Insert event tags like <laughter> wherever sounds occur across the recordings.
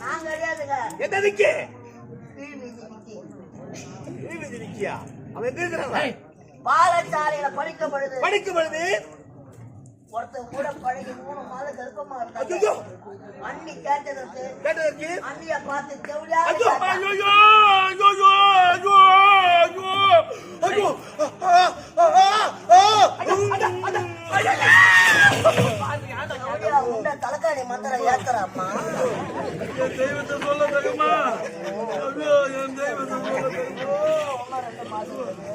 நான் கிடையாதுங்க எந்த விக்கி. நீ வந்து நிக்கியா அவன் எங்க இருக்கிறான்? பாலச்சாலையில படிக்கப்படுது படிக்கும் பொழுது ஒருத்தன் கூட பழகி மூணு மாதம் கர்ப்பமா இருந்தாங்க அண்ணி கேட்டதற்கு கேட்டதற்கு? அண்ணிய பார்த்து செவிலியா ஐயோ ஐயோ ஐயோ. ஐயோ. ஐயோ ஐயோ ஐயோ ஆ, ஆ, தலைக்காணி மந்திரம் ஏத்துறாம்மா தெய்வத்தை சொல்ல ஐயோ என் தெய்வத்தை சொல்ல தெரியுமா இன்னும் ரெண்டு மாசம் இருக்கு.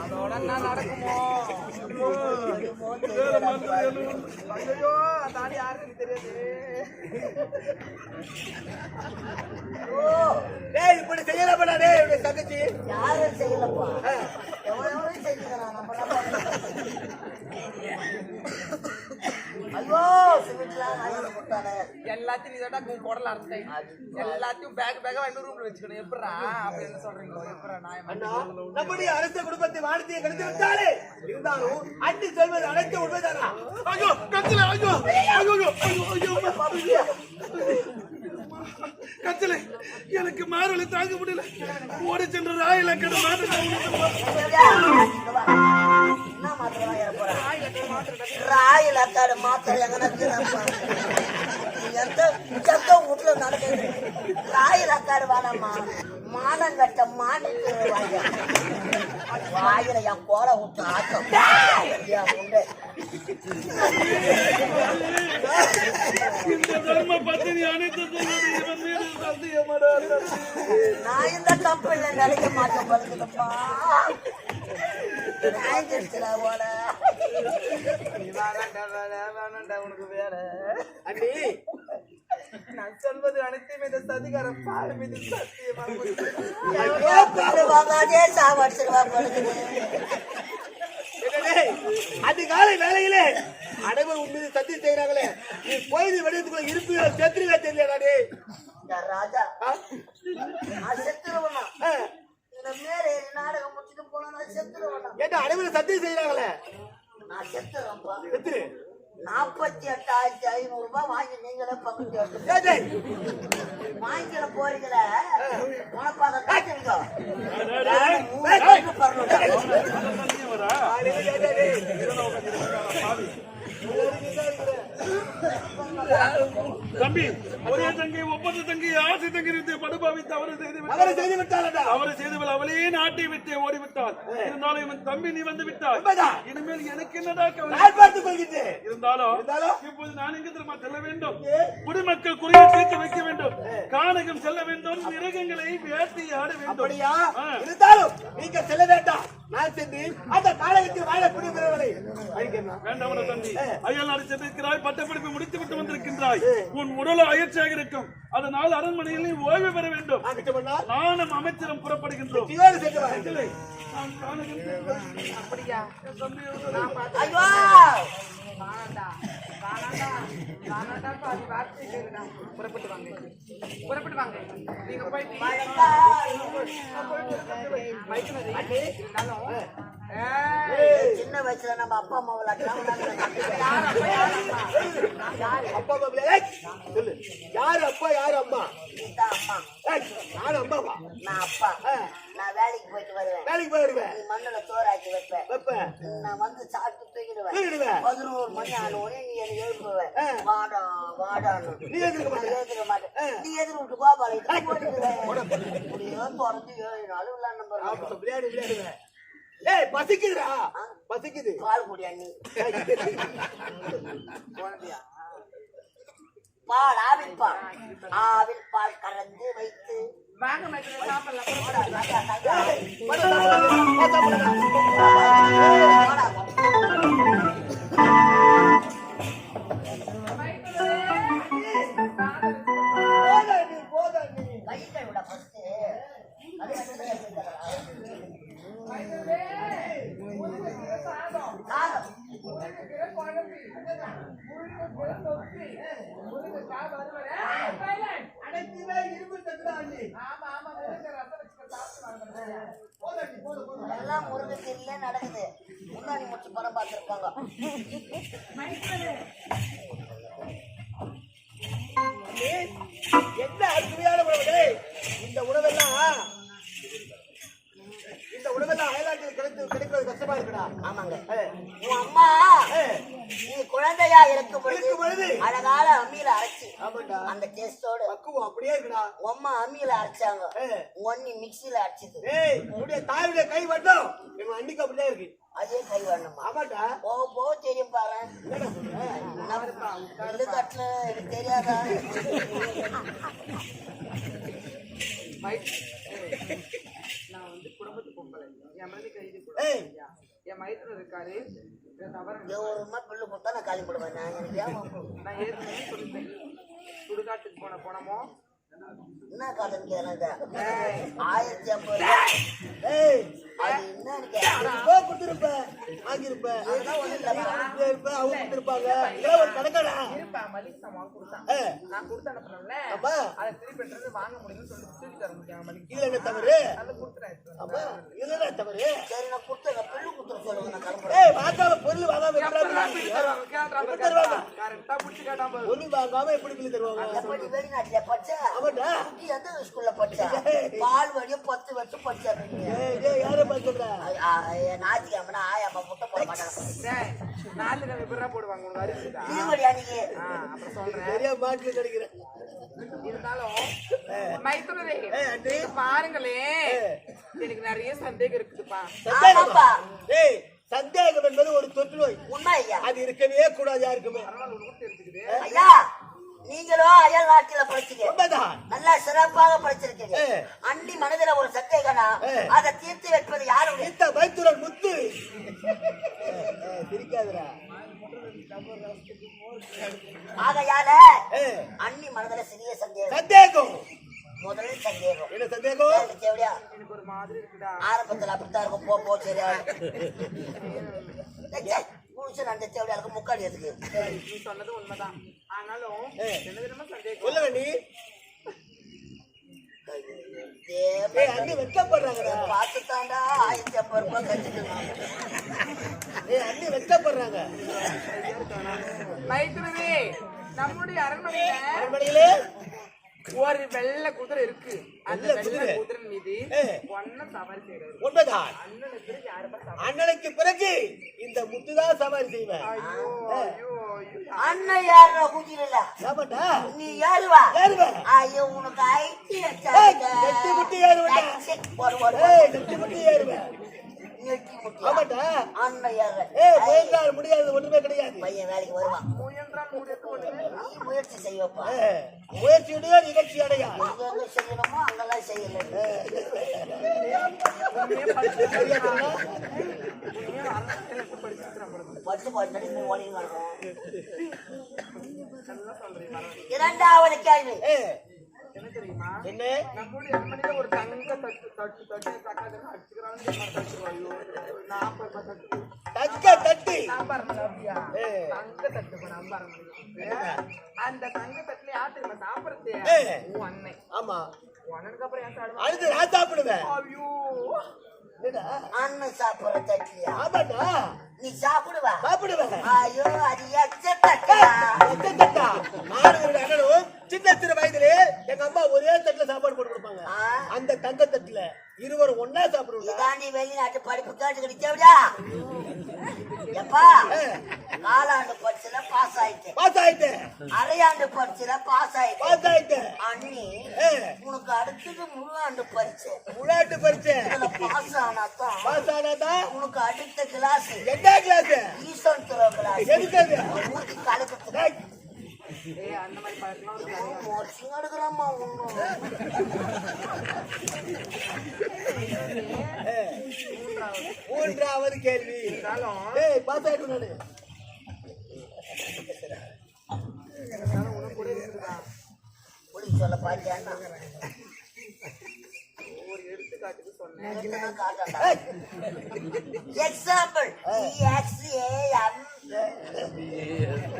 அதோட என்ன நடக்குமோ வேற மந்திரம் எதுவும் ஐயோ தாடி யாருன்னு தெரியாது ஓ டேய் இப்படி செய்யலப்படா டேய் உடைய தங்கச்சி யாரும் செய்யலப்பா எவ்வளவு எவ்வளவு செஞ்சுக்கிறான் நம்ம? ஐயோ வாங்கி எல்லாத்தையும் இதோட குடல அறுத்தேன் எல்லாத்தையும் பேக் பேக்கா வந்து ரூம்ல வச்சுக்கணும் எப்படா அப்படின்னு சொல்றீங்களோ எப்படா அண்ணா நான் நம்முடைய அரச குடும்பத்தை வாழ்த்தியை கெடுத்து விட்டாலே இருந்தாலும் அண்ணி சொல்வது அனைத்து உண்மைதானா ஐயோ கத்தில ஐயோ ஐயோ ஐயோ ஐயோ கத்தில எனக்கு மாறுவலை தாங்க முடியல ஓடி சென்ற ராயில கடை வா. என்ன மாத்திரை வாங்கிட போற? ராயில் அக்காடு மாத்திரை எங்கனா இருக்குதாப்பா? நீ எந்த எந்த வீட்டுல நடக்குது ராயில் அக்காடு வேணாம்மா மானங்கட்ட மானிட்டு வாங்க வாயில என் கோலை விட்டு ஆட்டம் உண்டு. நான் இந்த கம்பெனில நினைக்க மாட்டேன் பழுக்குதுப்பா நான் சொல்வது அனைத்தையும் இந்த சதிகார பால் மீது அதிகாலை வேலையிலே அனைவரும் உண்மையை சத்தியம் செய்யறாங்களே நீ கோயில் வெடியத்துக்குள்ள இருப்பியோ செத்துருவே இந்த ராஜா சத்தியம் செய்யறாங்களே நான் செத்துறேன்ப்பா எத்திரு நாற்பத்தி எட்டாயிரத்தி ஐநூறு ரூபாய் வாங்கி நீங்களே டேய். வாங்கிக்கிற போறீங்களே? காட்டுங்க டேய். தம்பி ஒரே தங்கை ஒப்பந்த தங்கை ஆசை தங்கை இருந்து படுபாவி தவறு செய்து. அவரை செய்து விட்டாலடா தவறு செய்தவள் அவளே நாட்டை விட்டு ஓடிவிட்டாள். இருந்தாலும் இவன் தம்பி நீ வந்து உண்மைதான். இனிமேல் எனக்கு என்னடா கவலை? இருந்தாலும்? இப்போது நான் எங்க திரும்ப செல்ல வேண்டும்? குடிமக்கள் குறையை தீர்த்து வைக்க வேண்டும். கானகம் செல்ல வேண்டும் மிருகங்களை வேட்டையாட வேண்டும். இருந்தாலும் நீங்க செல்ல வேண்டாம். நான் சென்று அந்த காலகத்தில் வாழக்கூடிய பிறவரை அழிக்கிறேன் வேண்டாம் தம்பி அயல் நாடு சென்றிருக்கிறாய் பட்டப்படிப்பை முடித்து விட்டு வந்திருக்கின்றாய் உன் உடல் அயற்சியாக இருக்கும். அதனால் அரண்மனையில் நீ ஓய்வு பெற வேண்டும். நானும் அமைச்சரும் புறப்படுகின்றோம். அப்படியா? நான் காணாண்டா. காணாண்டா காணாண்டா பாதி வார்த்தை புறப்பட்டு வாங்க. புறப்பட்டு வாங்க. நீங்க ஏய், சின்ன வயசுல நம்ம அப்பா அம்மா விளையாட்டு யார் அப்பா, அம்மா? சொல்லு. யாரு அப்பா யாரு அம்மா? அம்மா. நானும் அம்மாவா? நான் அப்பா. நான் வேலைக்கு போயிட்டு வருவேன். வேலைக்கு போயிடுவேன் மண்ணுல சோறாக்கி வைப்பேன் வைப்பேன் நான் வந்து சாப்பிட்டு. பதினோரு மணி ஆன உடனே நீ என்னை எழுப்புவேன் ஆ. வாடா வாடான்னு. நீ எழுதுக்க மாட்டேன். நீ எதிர் விட்டு கோபாலை இப்படியோ திறந்து ஏழு நாள் விளையாட பாரு விளையாடு விளையாடுவேன் ஏய் பசிக்குதுடா. பசிக்குது. பால் குடியா நீ? <laughs> பால் ஆவின் பால். ஆவின் பால் கலந்து வைத்து வாங்க மேடம் சாப்பிடலாம் எல்லாம் முருகச்சேரியில நடக்குது. முன்னாடி முடிச்சு படம் பார்த்துருப்பாங்க. என்ன அருமையான உணவு இந்த உணவெல்லாம் இந்த உலகத்துல அயலாட்கள் கிடைத்து கிடைக்கிறது கஷ்டமா இருக்கடா. ஆமாங்க. உன் அம்மா நீ குழந்தையா இருக்கும் பொழுது பொழுது அழகால அம்மியில அரைச்சு. அந்த டேஸ்டோட பக்குவம் அப்படியே இருக்குடா. உம்மா அம்மியில அரைச்சாங்க. ஒன்னி மிக்சியில அரைச்சது. என்னுடைய தாயுடைய கை வட்டம் எங்க அன்னைக்கு அப்படியே இருக்கு. அதே கை வரணுமா? ஆமாட்டா போக போக தெரியும் பாரு. கட்டுல எனக்கு தெரியாதா? <laughs> என் மைத்துல இருக்காரு ஒரு மாதிரி பில்லு கொடுத்தா நான் காலி போடுவேன் நான் ஏற்கனவே சொல்லிட்டேன். சுடுகாட்டுக்கு போன போனமோ என்ன காலம் கேளுங்க ஆயிரத்தி ஐம்பது ரூபாய். ஏய் அது என்னன்னு கேட்டா போ கொடுத்துருப்ப வாங்கியிருப்ப அதெல்லாம் ஒண்ணும் இல்லப்பா. இங்கே இருப்ப அவங்க கொடுத்துருப்பாங்க இதெல்லாம் ஒரு கணக்கடா? இருப்பா மலிக் சாமான் கொடுத்தான். ஏ, நான் கொடுத்து அனுப்புறேன்ல. அப்பா. அதை திருப்பி எடுத்து வந்து வாங்க முடியும்னு சொல்லிட்டு தூக்கி தர முடியாங்க மலிக் இதுல என்ன தவறு? அதை கொடுத்துறேன் அப்பா இதுல என்ன தவறு? சரி நான் கொடுத்த பில்லு கொடுத்துட சொல்லுங்க நான் கிளம்புறேன் ஏய் வாங்காம பொருள் வாங்காம எப்படி தருவாங்க? கரெக்டா புடிச்சு கேட்டான் பாரு. பொருள் வாங்காம எப்படி பிள்ளை தருவாங்க? எப்படி வெளிநாட்டுல படிச்சா? ஆமாண்டா குட்டி எந்த ஸ்கூல்ல படிச்சா? பால் வழியும் பத்து வருஷம் படிச்சா ஏய் யாரை பார்த்து சொல்ற? ஞாயிற்றுக்கிழமை ஆயாமா முட்டை போட மாட்டாங்க. போடுவாங்க உனக்கு அரிசிதா அப்புறம் சொல்றேன். சரியா மாட்டுல கிடைக்கிறேன். இருந்தாலும் மைத்துனரே ஏய், அண்ணி. இங்க பாருங்களே. எனக்கு நிறைய சந்தேகம் இருக்குதுப்பா. ஆமாப்பா ஏய் சந்தேகம் என்பது ஒரு தொற்று நோய். உண்மை ஐயா. அது இருக்கவே கூடாது யாருக்குமே. ஐயா. நீங்களும் அயல் நாட்டில படிச்சீங்க நல்லா சிறப்பாக படிச்சிருக்கீங்க. அண்டி மனதில ஒரு சந்தேகனா ஏ. அதை தீர்த்து வைப்பது யாருடைய இந்த மைத்துரன் முத்து சிரிக்காதடா ஆகையால அண்ணி மனதில சிறிய சந்தேகம் சந்தேகம் முதல் சந்தேகம் என்ன சந்தேகம் எனக்கு எப்படியா எனக்கு ஒரு மாதிரி இருக்குடா ஆரம்பத்துல அப்படித்தான் இருக்கும் போ போ சரியா குடிச்சு நான் எப்படியா இருக்கும் முக்காடி எதுக்கு நீ சொன்னது உண்மைதான் ஆனாலும். என்ன தினமும் சந்தேகம். அண்ணி பார்த்து தாண்டா ஆயிரத்தி ஐம்பது ரூபாய் கட்டிக்கணும் ஏய் அண்ணி வெட்கப்படுறாங்க. மைத்துனரே நம்முடைய அரண்மனையில அரண்மனையிலே? ஒரு வெள்ளை குதிரை இருக்கு. அந்த வெள்ளை குதிரை? அண்ணனுக்கு பிறகு இந்த முத்துதான் சவாரி செய்வேன். ஐயோ ஐயோ ஐயோ. அண்ணன் யாருடா ஆமாட்டா நீ ஏறுவா? ஏறுவேன் ஐயோ உனக்கு ஐடி ஏய், நெத்தி முட்டி ஏறுவேன் நெட்டி முட்டி ஆமாட்டா ஏற ஏய் முயன்றால் முடியாது ஒன்றுமே கிடையாது பையன் வேலைக்கு வருவான் முயன்றால் முடியாது இல்லை. நீ முயற்சி செய்வப்பா முயற்சியுடைய நிகழ்ச்சி அடையா எங்க எங்க செய்யணுமோ அங்கெல்லாம் செய்யல. பத்து நடக்கும் நல்லா சொல்றீங்க பரவாயில்லை. இரண்டாவது கேள்வி என்ன தெரியுமா? என்ன? நம்மளுடைய ஒரு தங்க தட்டு தட்டு தட்டு தக்காதன்னு அடிச்சுக்கிறான்னு தட்டுவாயோ நாற்பது தட்டு. தக்க தட்டி? சாம்பார் அப்படியா? ஏய். தங்க தட்டு இப்ப சாம்பார் அந்த தங்க தட்டுல யார் தெரியுமா சாப்பிடுறது? ஏய். உன் அண்ணன் ஆமா. உன் அண்ணனுக்கு அப்புறம் ஏன் சாப்பிடுவான் அடுத்து நான் சாப்பிடுவேன். ஐயோ. என்னடா? அண்ணன் சாப்பிடுற தட்டியா? ஆமாடா நீ சாப்பிடுவா? சாப்பிடுவேன். ஐயோ அது எச்ச தட்டா? நானும் ஒரு அண்ணனும் சின்ன சின்ன வயதிலே எங்க அம்மா ஒரே தட்டுல சாப்பாடு போட்டு கொடுப்பாங்க. அந்த தங்க தட்டுல இருவரும் ஒன்னா சாப்பிடுவோம் வெளிநாட்டு படிப்பு கேட்டுக்கிட்டு எப்படியா எப்பா நாலாண்டு பரிசுல பாஸ் ஆயிட்டேன். பாஸ் ஆயிட்டேன். அரையாண்டு பரிசுல பாஸ் ஆயிட்டேன். பாஸ் ஆயிட்டேன். அண்ணி உனக்கு அடுத்தது முழு ஆண்டு பரிசு முழாட்டு பரிச்சை இதுல பாஸ் ஆனாதான் பாஸ் ஆனாதான் உனக்கு அடுத்த கிளாஸ் என்ன கிளாஸ் ஈஸ்வன் துறோ கிளாஸ் எதுக்கு அது? ஏய் அந்த மாதிரி பழக்கம் இருக்கு மோர்ச்சிங் எடுக்கிறாம்மா ஒன்றும் மூன்றாவது கேள்வி. இருந்தாலும் ஏய் ஆயிட்டு நானு. உனக்கு கூட இருக்குதா? சொல்ல பாத்தியான்னா ஒரு எடுத்துக்காட்டுக்கு சொன்னேன். Example X A M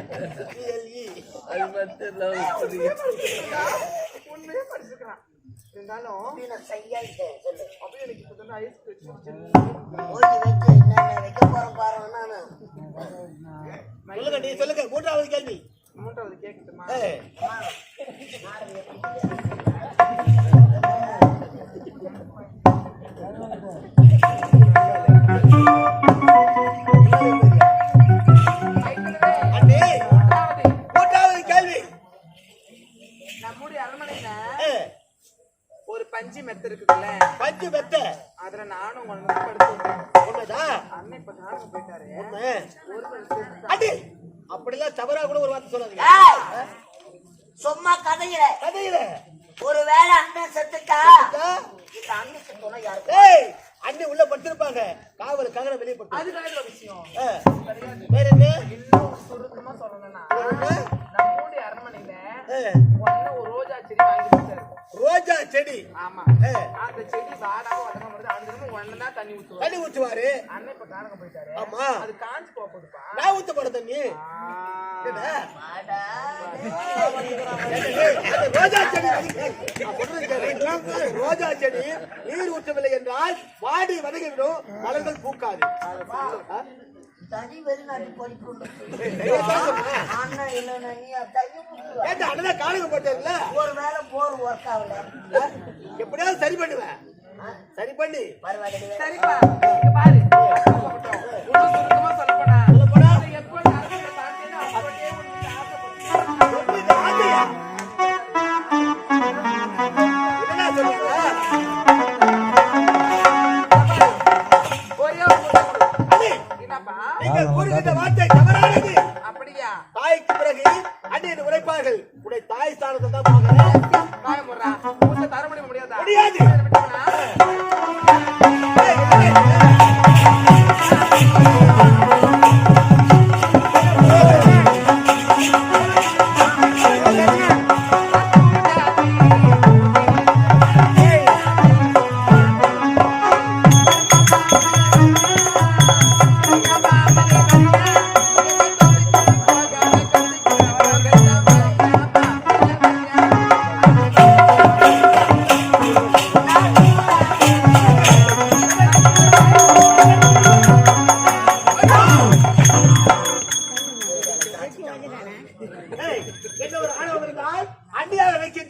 PLE. உண்மையே படிச்சுக்கிறான் இருந்தாலும் அப்படியே எனக்கு இப்போ வந்து ஐஸ் வைக்க போறேன் பாருங்க நானு சொல்லுங்க நீ சொல்லுங்க மூன்றாவது கேள்வி மூன்றாவது கேட்கட்டுமா பஞ்சு மெத்த இருக்குதுல்ல? பஞ்சு மெத்த? அதுல நானும் உனக்கு படுத்து உண்மைதான் அண்ணன் இப்ப காணாம போயிட்டாரு. உண்மை. அடி! அப்படிலாம் தவறா கூட ஒரு வார்த்தை சொல்லாதீங்க. சும்மா கதையில. கதையில? ஒருவேளை அண்ணன் செத்துட்டா? இந்த அண்ணுக்கு துணை யாரு ஏய்! அண்ணி உள்ள படுத்திருப்பாங்க. காவலுக்காக வெளியே படுத்து அது வேற ஒரு விஷயம். வேற என்ன? இன்னும் சுருக்கமா சொல்லணும்னா ஒரு ரோஜா செடி வாங்கி கொடுத்தாரு ரோஜா செடி? ஆமா. அந்த செடி வாடாம அந்த தினமும் தண்ணி ஊத்துவாரு. தண்ணி ஊற்றுவாரு அண்ணன் இப்ப காணாம போயிட்டாரு. ஆமா. அது காஞ்சு போக நான் ஊத்த தண்ணி. ரோஜா செடி ரோஜா செடி நீர் ஊற்றவில்லை என்றால் வாடி வதங்கிவிடும். மலர்கள் பூக்காது. தனி வெளிநாட்டு படிப்பு. அண்ணன் இல்லைன்னா நீ. ஏன்டா அண்ணன் காணுங்க போட்டேன்ல ஒரு வேளை போர் ஒர்க் ஆகல? எப்படியாவது சரி பண்ணுவேன் சரி பண்ணி. பரவாயில்ல சரிப்பா இங்க பாரு. சுருக்கமா சொல்ல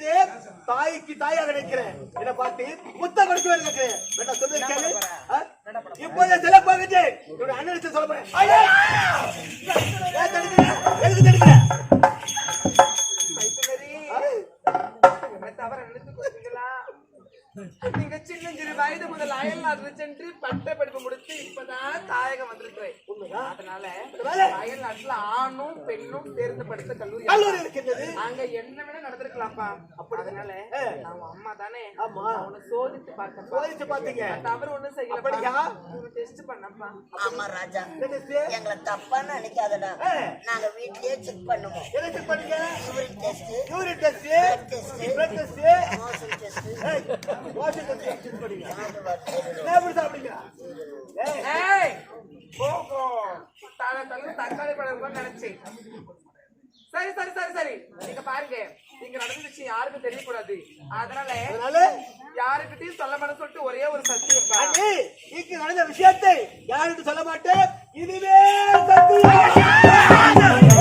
நினைக்கின்றேன் தாய்க்கு தாயாக நினைக்கிறேன். என்ன பார்த்து முத்த கொடுக்க நினைக்கிறேன் கேளு. ஆ? இப்போதே செல்ல போகின்றேன் என்னோட அண்ணனுக்கு சொல்ல போறேன். ஆமா. அவனை சோதித்து பார்த்தப்பா சோதிச்சு பார்த்தீங்க. தவறு ஒண்ணும் செய்யல அப்படியா? டெஸ்ட் பண்ணப்பா. ஆமா ராஜா? எங்களை தப்பா நினைக்காதடா. நாங்க வீட்லயே செக் பண்ணுவோம். எதை பண்ணீங்க? யூரின் டெஸ்ட் டெஸ்ட் ஏய், பண்ணீங்க. என்ன போகோ தலை தலை தக்காளி பழம் நினைச்சேன். சரி சரி சரி சரி. நீங்க பாருங்க. நீங்க நடந்த விஷயம் யாருக்கும் தெரியக்கூடாது. அதனால யாருக்கிட்டையும் சொல்ல மாட்டேன்னு சொல்லிட்டு ஒரே ஒரு சத்தியம் இங்கு நடந்த விஷயத்தை யாருக்கு சொல்ல மாட்டேன். இதுவே சத்தியம்.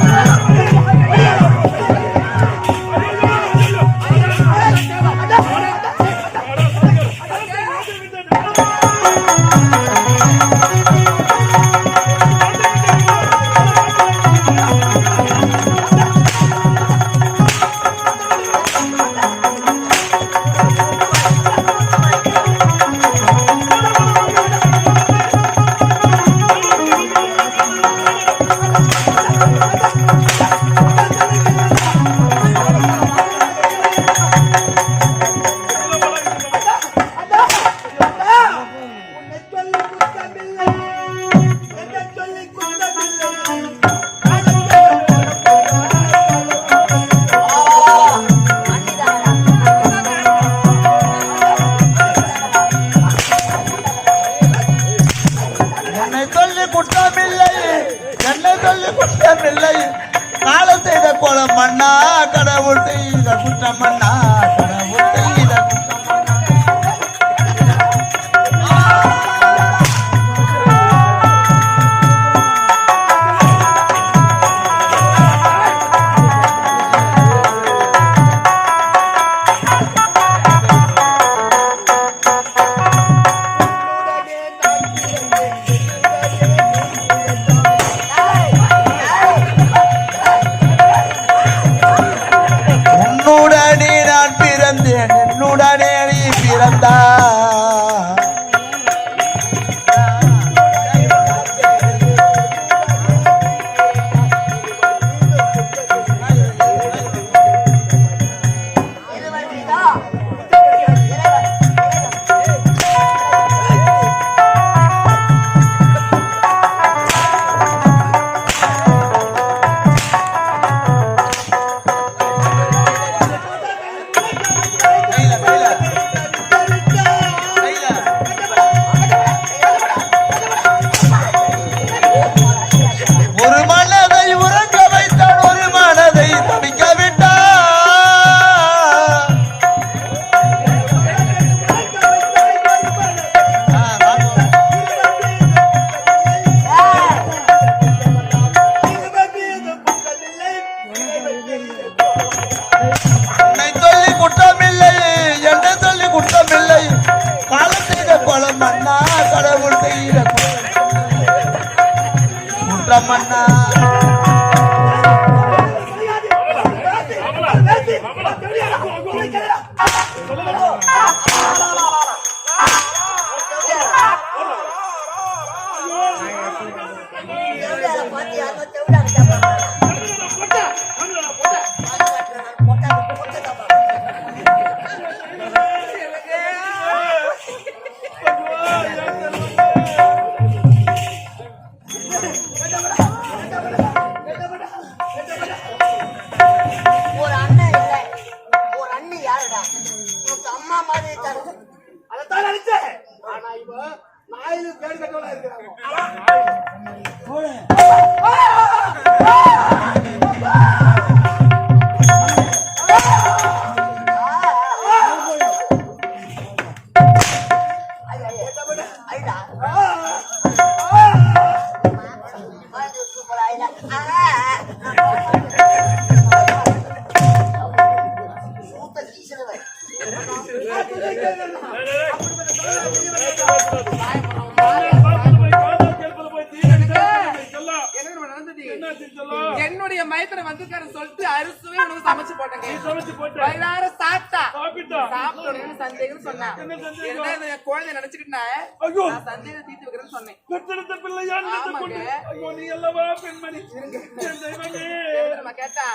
குளம் மண்ணா கடவுள் குற்றம் மண்ணா ஒரு அண்ணன் இல்லை. ஒரு அண்ணி யாருடா? உனக்கு அம்மா மாதிரி அதைத்தான் நினைச்சேன். ஆனா இவ நாயிலும் கேடு கட்டவளா இருக்கிறாங்க. என்னுடைய மைத்தனை வந்துக்கார சொல்லிட்டு அரிசுவே உனக்கு சமைச்சு போட்டேங்க. சமைச்சு போட்டு. வயிறார சாப்பிட்டா. சாப்பிட்டா? சாப்பிட்ட உடனே சந்தேகம்? சொன்னேன் என்ன குழந்தை நினைச்சுக்கிட்டா. நான் சந்தேகம் தீர்த்து வைக்கிறேன்னு சொன்னேன். பெற்றெடுத்த பிள்ளையா நினைத்து ஆமாங்க. கொண்டு. ஐயோ நீ அல்லவா பெண்மணி? என் தெய்வமே. நம்ம கேட்டா?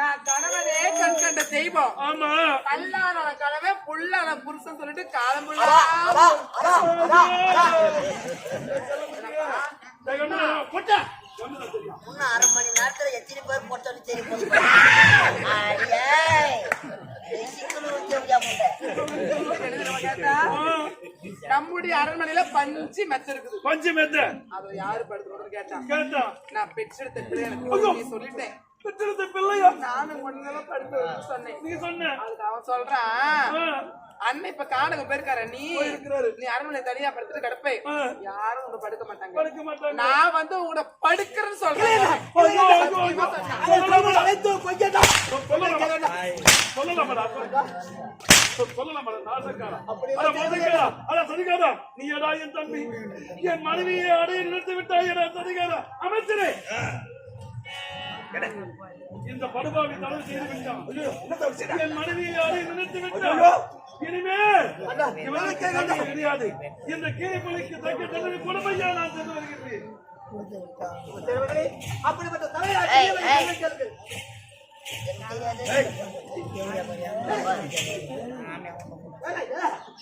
நான் கணவரே கண் கண்ட தெய்வம். ஆமா. கல்லான கணவன் புல்லான புருஷன் சொல்லிட்டு காலம் போட்டா. இன்னும் அரை மணி நேரத்துல எத்தனை பேர் போட்டோன்னு கேட்டா நம்முடைய அரண்மனையில பஞ்சு மெத்த இருக்குது பஞ்சு மெத்த. அதுல யாரு படுத்துறோம்னு கேட்டா? கேட்டா. நான் பெற்றெடுத்த பிள்ளை எனக்கு நீ சொல்லிட்டேன். பெற்றெடுத்த பிள்ளையா? நானும் ஒண்ணுதான் படுத்து சொன்னேன். நீ சொன்ன. அதுக்கு அவன் சொல்றான் அண்ணன் இப்ப காணகம் போயிருக்காரு. நீ. நீ அரண்மனை தனியா படுத்துட்டு கிடப்பே. யாரும் உங்க படுக்க மாட்டாங்க. படுக்க மாட்டாங்க. நான் வந்து உங்களை படுக்கிறேன்னு சொல்றேன். சதிகாரா. நீயடா என் தம்பி. என் மனைவியை அடைய நிறுத்தி விட்டாயடா சதிகாரா. அமைச்சரே. இந்த படுபாவி தவறு செய்து விட்டான். என் மனைவியை அடைய நிறுத்தி விட்டான். இனிமேல் இவனுக்கு கண்ணு கிடையாது இந்த கீழ்ப்பலிக்கு தக்க தண்டனை கொடுமையா நான் சென்று வருகிறேன் அப்படிப்பட்ட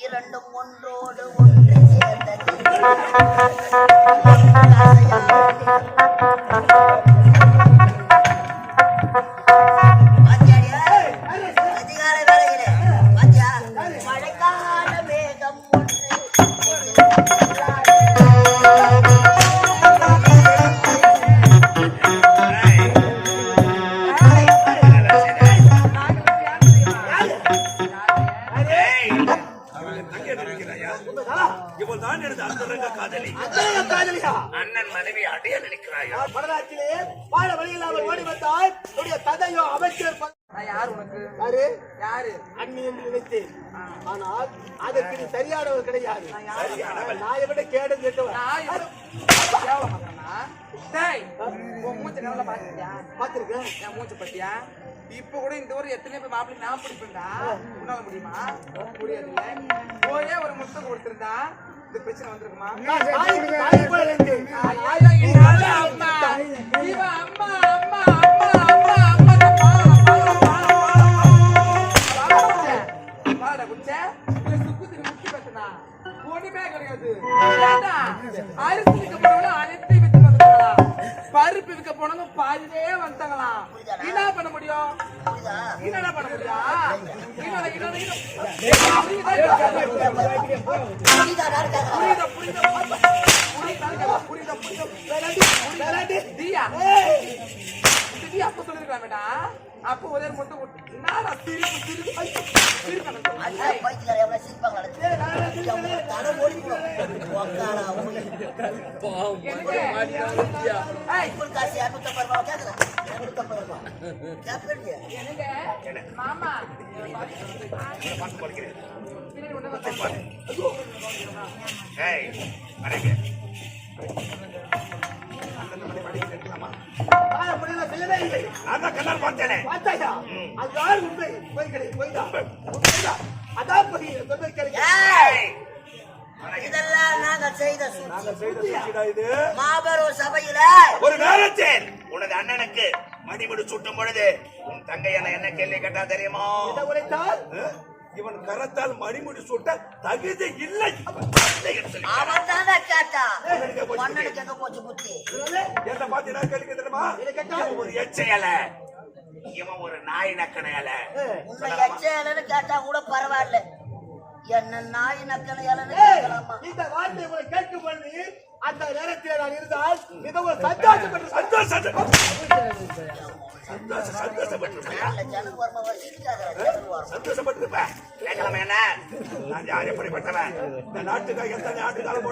இரண்டும் ஒன்றோடு ஒன்று சேர்ந்தது காதலியா? அண்ணன் மனைவி அடைய நினைக்கிறாயா? வரலாற்றிலே வாழ வழி இல்லாமல் ஓடி வந்தால் உடைய தந்தையோ அமைச்சர் நான் யார் உனக்கு? யாரு? யாரு? அண்ணி என்று நினைத்தேன். ஆனால் அதற்கு நீ சரியானவர் கிடையாது. நாயை விட கேடு நான் உன் மூஞ்சி நல்லா பாத்தியா? பார்த்திருக்கேன் என் மூஞ்சி பாத்தியா? இப்ப கூட இந்த ஊர் எத்தனை பேர் மாப்பிள்ளை நான் பிடிப்பேன்டா. உன்னால முடியுமா? முடியாதுல்ல. போயே ஒரு முத்தம் கொடுத்திருந்தா இந்த பிரச்சனை வந்திருக்குமா தாய் என்னால அம்மா அம்மா அம்மா அம்மா அம்மா ஒண்ணுமே கிடையாது அரிசி விற்க பருப்பு விற்க போனவங்க பாதிலே வந்துட்டாங்களாம் என்ன பண்ண முடியும் என்னடா பண்ண முடியும் புரியுதா. புரியுதா புரியுதா அப்ப ஒரே மட்டும் என்னடா சிரிப்பு சிரிப்பு? ஐயோ, சிரிப்பு. ஏய், காசு ரூபாய் ரூபாய். எனக்கு மாமா. ஏய் வரைங்க. பார்த்தாயா அது யார் உண்மை? போய் கிடை போய்தான் உண்மைதான். அதான் போய் இதெல்லாம் நாங்கள் செய்த. இது. மாபெரும் சபையில. ஒரு நேரத்தில் உனது அண்ணனுக்கு மணிமுடி சுட்டும் பொழுது உன் தங்கை என்ன என்ன கேள்வி கேட்டா தெரியுமா? உரைத்தால்? இவன் கரத்தால் மணிமுடி சுட்ட தகுதி இல்லை. அவன் தானே கேட்டான். மன்னனுக்கு எங்க போச்சு? புத்தி? என்ன நான் கேள்வி தெரியுமா ஒரு எச்சையல இவன் ஒரு நாய் நக்கனையல. உன்னை எச்சேலன்னு கேட்டா கூட பரவாயில்ல. என்ன நாய் நக்கன இலன்னு ஏய், கேட்கலாமா? இந்த வார்த்தை உங்களை கேட்கும் பொழுது அந்த நேரத்தில் நான் இருந்தால் மிகவும் சந்தோஷப்பட்டு சந்தோஷம் சந்தோஷம் சந்தோஷப்பட்டிருப்பேன். என்ன? நான் எப்படிப்பட்டவன்? இந்த நாட்டுக்காக எத்தனை ஆண்டு காலம்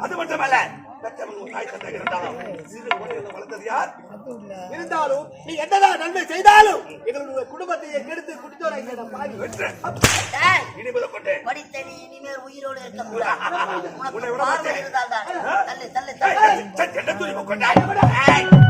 அது மட்டுமல்ல பெற்றவன் உன் தாய் தந்தை இருந்தாலும் சிறு குழந்தைகளை வளர்த்தது யார்? இருந்தாலும் நீ என்னதான் நன்மை செய்தாலும் எங்களுடைய குடும்பத்தை கெடுத்து குடித்தோரை ஏய், இனிமேல் கொண்டு படித்த நீ இனிமேல் உயிரோடு உனக்கு பார்வை தள்ளு தள்ளு தள்ளு. துணிவு கொண்டாய்